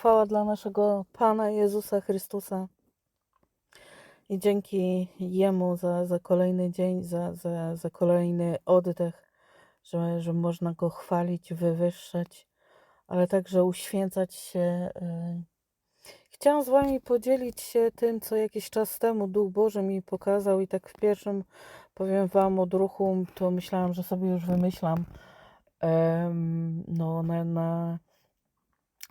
chwała dla naszego Pana Jezusa Chrystusa. I dzięki Jemu za, za kolejny dzień, za, za, za kolejny oddech, że, że można Go chwalić, wywyższać, ale także uświęcać się. y. Chciałam z Wami podzielić się tym, co jakiś czas temu Duch Boży mi pokazał, i tak w pierwszym powiem Wam od ruchu, to myślałam, że sobie już wymyślam. no, na, na,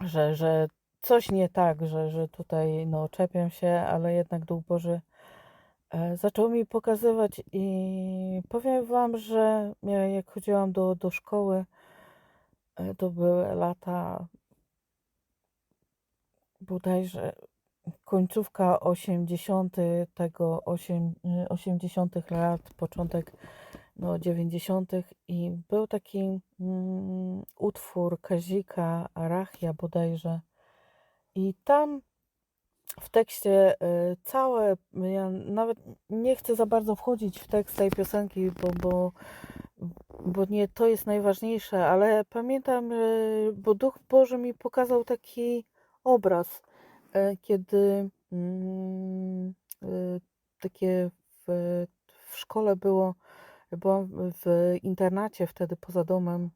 że, że coś nie tak, że, że tutaj no, czepiam się, ale jednak Duch Boży e, zaczął mi pokazywać i powiem Wam, że ja jak chodziłam do, do szkoły, e, to były lata bodajże końcówka 80. tego 8, 80. lat, początek no, 90. i był taki mm, utwór Kazika Arachia bodajże i tam w tekście y, całe, ja nawet nie chcę za bardzo wchodzić w tekst tej piosenki, bo, bo, bo nie to jest najważniejsze, ale pamiętam, y, bo Duch Boży mi pokazał taki obraz, y, kiedy mm, takie w, w szkole było, byłam w internacie wtedy poza domem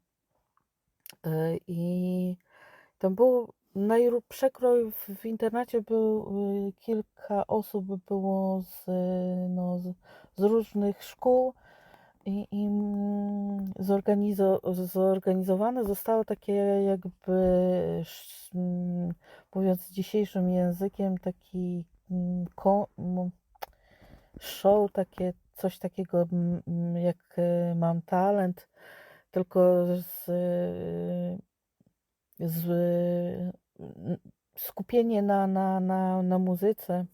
i tam było przekrój w, internacie był y, kilka osób było z, y, no, z, z różnych szkół i, i mm, zorganizo- zorganizowane. Zostało takie jakby mm, mówiąc dzisiejszym językiem taki mm, show, takie coś takiego jak y, mam talent, tylko z, z skupienie na, na, na, na muzyce,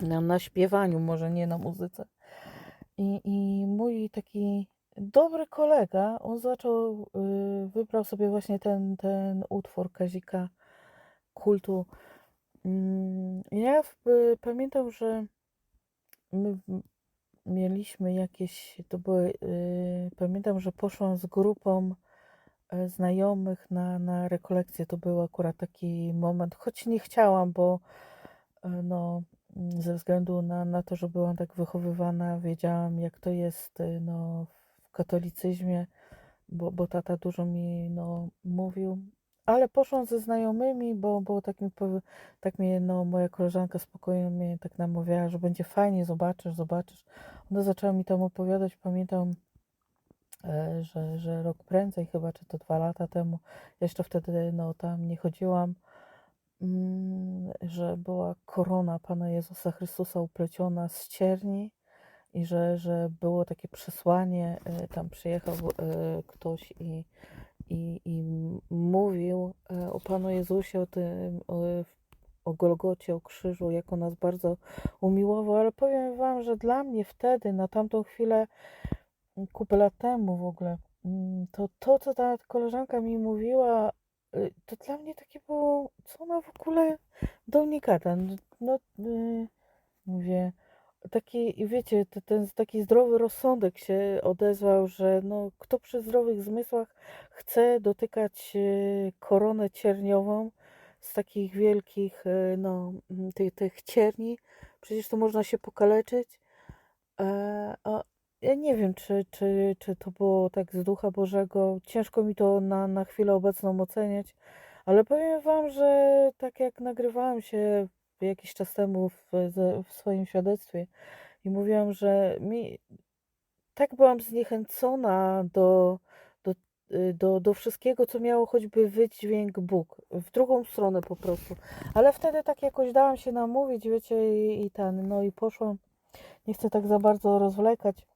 na, na śpiewaniu, może nie na muzyce. I, I mój taki dobry kolega, on zaczął, y, wybrał sobie właśnie ten, ten utwór Kazika kultu. Mm, Ja w, y, pamiętam, że my mieliśmy jakieś, to były, y, pamiętam, że poszłam z grupą znajomych na, na rekolekcję. To był akurat taki moment, choć nie chciałam, bo e, no, mm, ze względu na, na to, że byłam tak wychowywana, wiedziałam, jak to jest y, no, w katolicyzmie, bo, bo tata dużo mi no, mówił. Ale poszłam ze znajomymi, bo, bo tak, mi tak mnie no, moja koleżanka spokojnie mnie tak namawiała, że będzie fajnie, zobaczysz, zobaczysz. Ona zaczęła mi tam opowiadać, pamiętam, e, że, że rok prędzej, chyba czy to dwa lata temu, jeszcze wtedy no, tam nie chodziłam, mm, że była korona Pana Jezusa Chrystusa upleciona z cierni i że, że było takie przesłanie, e, tam przyjechał e, ktoś i, i, i mówił e, o Panu Jezusie, o tym, o, o Golgocie, o krzyżu, jak on nas bardzo umiłował, ale powiem Wam, że dla mnie wtedy, na tamtą chwilę, kupę lat temu w ogóle, mm, to to, co ta koleżanka mi mówiła, y, to dla mnie takie było, co ona w ogóle do mnie gada. No, no y, mówię, taki, wiecie, te- ten taki zdrowy rozsądek się odezwał, że no, kto przy zdrowych zmysłach chce dotykać y, koronę cierniową z takich wielkich, y, no, mm, tych, tych cierni, przecież to można się pokaleczyć. E, a ja nie wiem, czy, czy, czy to było tak z Ducha Bożego. Ciężko mi to na, na chwilę obecną oceniać, ale powiem Wam, że tak jak nagrywałam się jakiś czas temu w, w swoim świadectwie i mówiłam, że mi tak byłam zniechęcona do, do, y, do, do wszystkiego, co miało choćby wydźwięk Bóg, w drugą stronę po prostu. Ale wtedy tak jakoś dałam się namówić, wiecie, i, i ten, no i poszłam. Nie chcę tak za bardzo rozwlekać,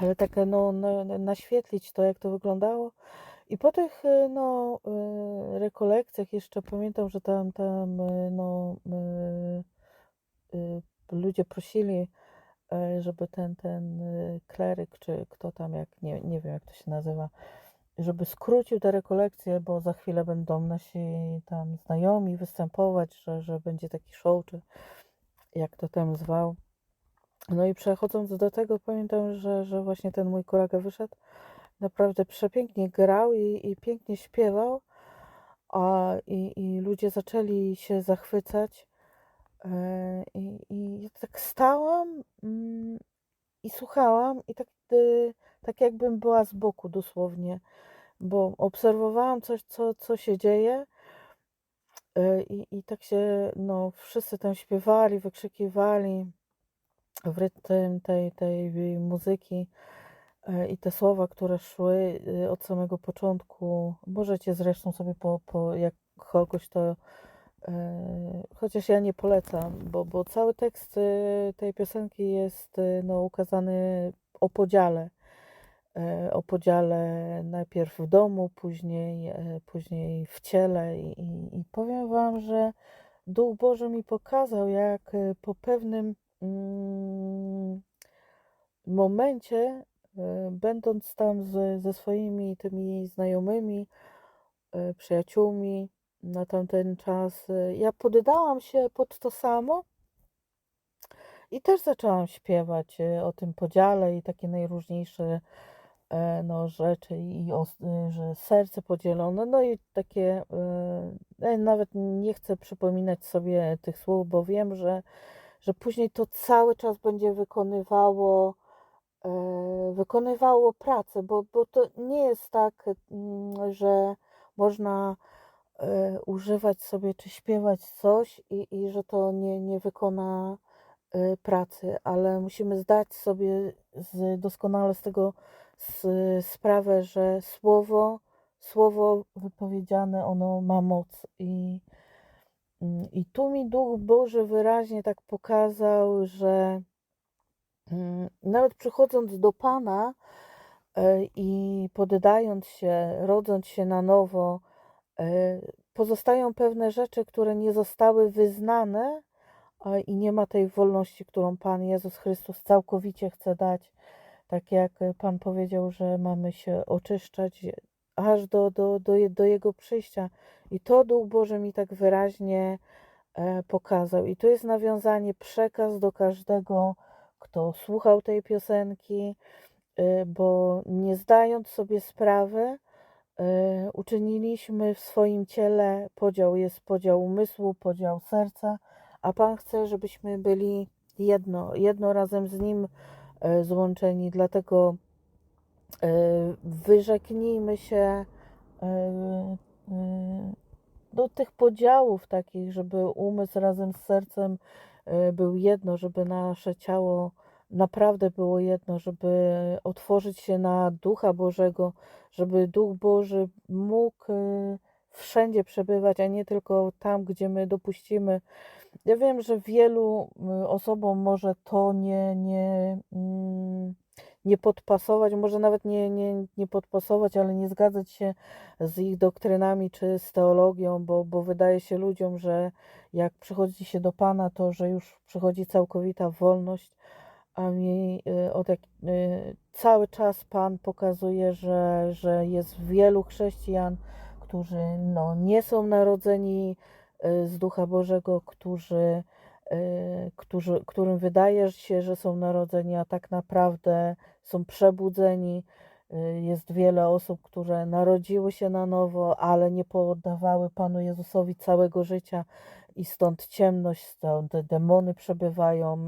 ale tak no, na, naświetlić to, jak to wyglądało. I po tych y, no, y, rekolekcjach jeszcze pamiętam, że tam, tam no, ludzie prosili, żeby ten, ten kleryk, czy kto tam, jak nie, nie wiem jak to się nazywa, żeby skrócił te rekolekcje, bo za chwilę będą nasi tam znajomi występować, że, że będzie taki show, czy jak to tam zwał. No i przechodząc do tego, pamiętam, że, że właśnie ten mój kolega wyszedł, naprawdę przepięknie grał i, i pięknie śpiewał, a, i, i ludzie zaczęli się zachwycać. E, I, i tak stałam mm, i słuchałam, i tak, y, tak jakbym była z boku dosłownie, bo obserwowałam coś, co, co się dzieje. e, I, I tak się, no, wszyscy tam śpiewali, wykrzykiwali w rytm tej, tej muzyki e, i te słowa, które szły y, od samego początku. Możecie zresztą sobie po, po jak kogoś to e, chociaż ja nie polecam, bo, bo cały tekst tej piosenki jest no, ukazany o podziale. E, O podziale najpierw w domu, później, e, później w ciele. I, i, powiem Wam, że Duch Boży mi pokazał, jak e, po pewnym momencie, e, będąc tam z, ze swoimi tymi znajomymi, e, przyjaciółmi na tamten czas, e, ja poddałam się pod to samo i też zaczęłam śpiewać o tym podziale i takie najróżniejsze no, rzeczy, i o, że serce podzielone, no i takie, nawet nie chcę przypominać sobie tych słów, bo wiem, że, że później to cały czas będzie wykonywało, e, wykonywało pracę, bo, bo to nie jest tak, mm, że można e, używać sobie czy śpiewać coś i, i że to nie, nie wykona e, pracy, ale musimy zdać sobie z, doskonale z tego s- sprawę, że słowo, słowo wypowiedziane, ono ma moc i, i tu mi Duch Boży wyraźnie tak pokazał, że mm, nawet przychodząc do Pana e, i poddając się, rodząc się na nowo, e, pozostają pewne rzeczy, które nie zostały wyznane i nie ma tej wolności, którą Pan Jezus Chrystus całkowicie chce dać. Tak jak Pan powiedział, że mamy się oczyszczać aż do, do, do, do Jego przyjścia. I to Duch Boży mi tak wyraźnie e, pokazał. I tu jest nawiązanie, przekaz do każdego, kto słuchał tej piosenki, e, bo nie zdając sobie sprawy, e, uczyniliśmy w swoim ciele podział, jest podział umysłu, podział serca, a Pan chce, żebyśmy byli jedno, jedno razem z Nim złączeni, dlatego wyrzeknijmy się e, e, do tych podziałów takich, żeby umysł razem z sercem e, był jedno, żeby nasze ciało naprawdę było jedno, żeby otworzyć się na Ducha Bożego, żeby Duch Boży mógł wszędzie przebywać, a nie tylko tam, gdzie my dopuścimy. Ja wiem, że wielu osobom może to nie, nie, mm, nie podpasować, może nawet nie, nie, nie podpasować, ale nie zgadzać się z ich doktrynami czy z teologią, bo, bo wydaje się ludziom, że jak przychodzi się do Pana, to że już przychodzi całkowita wolność, a mi y, od jak, y, cały czas Pan pokazuje, że, że jest wielu chrześcijan, którzy no, nie są narodzeni y, z Ducha Bożego, którzy, którzy, którym wydaje się, że są narodzeni, a tak naprawdę są przebudzeni. Y, Jest wiele osób, które narodziły się na nowo, ale nie poddawały Panu Jezusowi całego życia i stąd ciemność, stąd demony przebywają,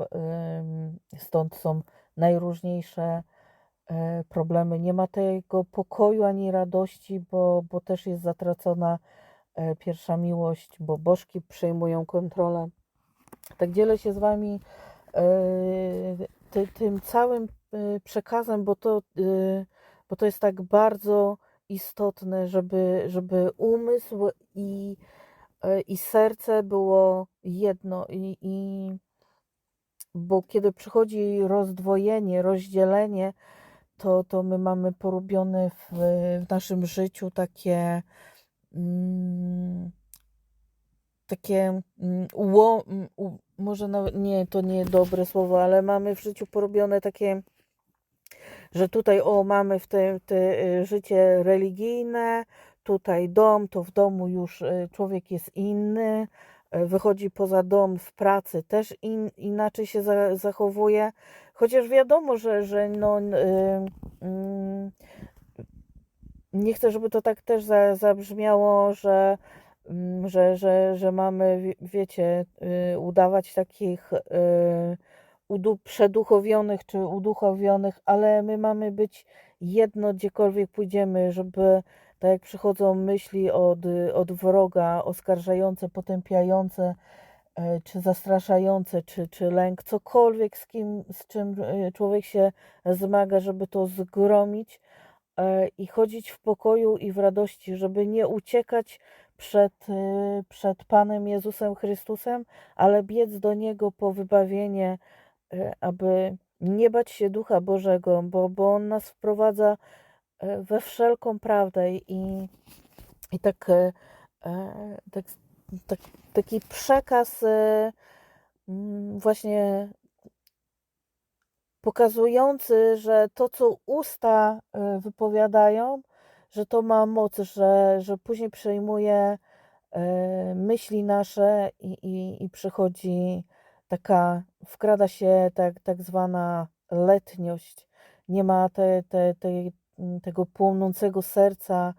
stąd są najróżniejsze e, problemy. Nie ma tego pokoju ani radości, bo, bo też jest zatracona pierwsza miłość, bo bożki przejmują kontrolę. Tak dzielę się z Wami e, ty, tym całym e, przekazem, bo to, e, bo to jest tak bardzo istotne, żeby, żeby umysł i, i serce było jedno. I, i, bo kiedy przychodzi rozdwojenie, rozdzielenie, to, to my mamy porobione w, w naszym życiu takie mm, takie mm, ło, mm, może nawet nie, to nie dobre słowo, ale mamy w życiu porobione takie, że tutaj o mamy w te, te y, życie religijne, tutaj dom, to w domu już y, człowiek jest inny, y, wychodzi poza dom w pracy też in, inaczej się za, zachowuje, chociaż wiadomo, że, że no, y, y, nie chcę, żeby to tak też za, zabrzmiało, że że, że, że mamy, wie- wiecie, y, udawać takich y, przeduchowionych czy uduchowionych, ale my mamy być jedno, gdziekolwiek pójdziemy, żeby tak jak przychodzą myśli od, od wroga, oskarżające, potępiające, e, czy zastraszające, czy, czy lęk, cokolwiek z, kim, z czym e, człowiek się zmaga, żeby to zgromić e, i chodzić w pokoju i w radości, żeby nie uciekać przed, e, przed Panem Jezusem Chrystusem, ale biec do Niego po wybawienie, e, aby nie bać się Ducha Bożego, bo, bo On nas wprowadza e, we wszelką prawdę i, i tak, e, tak, tak, taki przekaz właśnie pokazujący, że to, co usta wypowiadają, że to ma moc, że, że później przejmuje e, myśli nasze i, i, i przychodzi taka, wkrada się tak, tak zwana letniość. Nie ma te, te, tej, tego płonącego serca,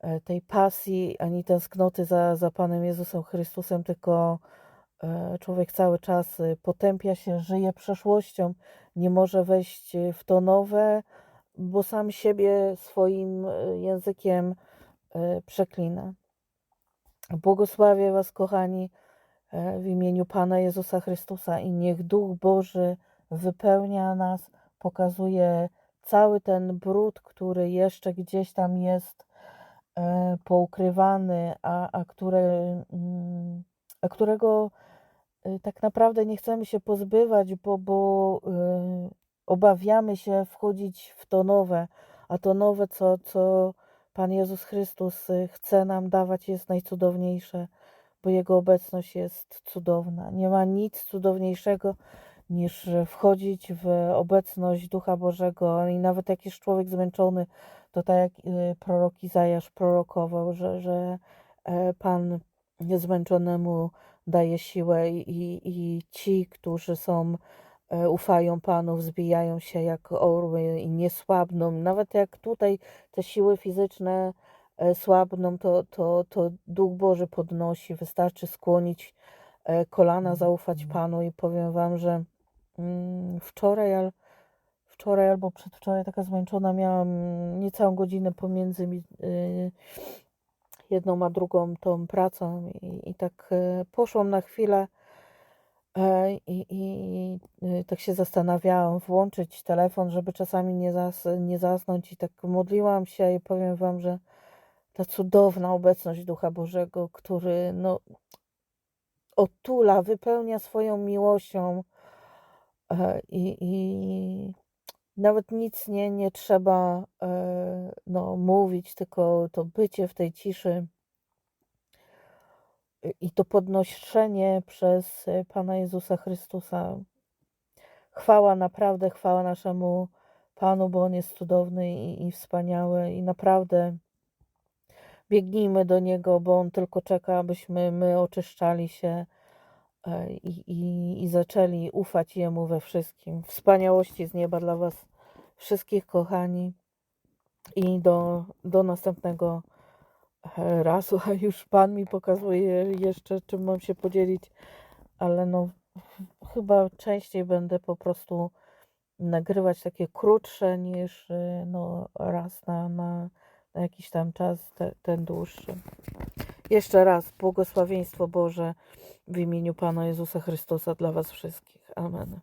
e, tej pasji, ani tęsknoty za, za Panem Jezusem Chrystusem, tylko e, człowiek cały czas e, potępia się, żyje przeszłością, nie może wejść w to nowe, bo sam siebie swoim e, językiem e, przeklina. Błogosławię Was, kochani, e, w imieniu Pana Jezusa Chrystusa i niech Duch Boży wypełnia nas, pokazuje cały ten brud, który jeszcze gdzieś tam jest poukrywany, a, a, które, mm, a którego tak naprawdę nie chcemy się pozbywać, bo, bo obawiamy się wchodzić w to nowe, a to nowe, co, co Pan Jezus Chrystus y, chce nam dawać, jest najcudowniejsze, bo Jego obecność jest cudowna. Nie ma nic cudowniejszego niż wchodzić w obecność Ducha Bożego i nawet jak jest człowiek zmęczony, to tak jak y, prorok Izajasz prorokował, że, że e, Pan zmęczonemu daje siłę i, i, ci, którzy są ufają Panu, wzbijają się jak orły i nie słabną. Nawet jak tutaj te siły fizyczne e, słabną, to, to, to Duch Boży podnosi. Wystarczy skłonić e, kolana, zaufać Panu i powiem Wam, że mm, wczoraj, wczoraj albo przedwczoraj taka zmęczona miałam niecałą godzinę pomiędzy mi, jedną a drugą tą pracą i, i tak e, poszłam na chwilę e, i, i y, tak się zastanawiałam, włączyć telefon, żeby czasami nie, zas, nie zasnąć i tak modliłam się i powiem Wam, że ta cudowna obecność Ducha Bożego, który no, otula, wypełnia swoją miłością e, i, i nawet nic nie, nie trzeba e, no, mówić, tylko to bycie w tej ciszy i to podnoszenie przez e, Pana Jezusa Chrystusa. Chwała, naprawdę chwała naszemu Panu, bo On jest cudowny i, i wspaniały i naprawdę biegnijmy do Niego, bo On tylko czeka, abyśmy my oczyszczali się e, i, i, i zaczęli ufać Jemu we wszystkim. Wspaniałości z nieba dla Was wszystkich, kochani. I do, do następnego razu, a już Pan mi pokazuje jeszcze, czym mam się podzielić, ale no chyba częściej będę po prostu nagrywać takie krótsze niż y, no, raz na, na, na jakiś tam czas, te, ten dłuższy. Jeszcze raz błogosławieństwo Boże w imieniu Pana Jezusa Chrystusa dla Was wszystkich. Amen.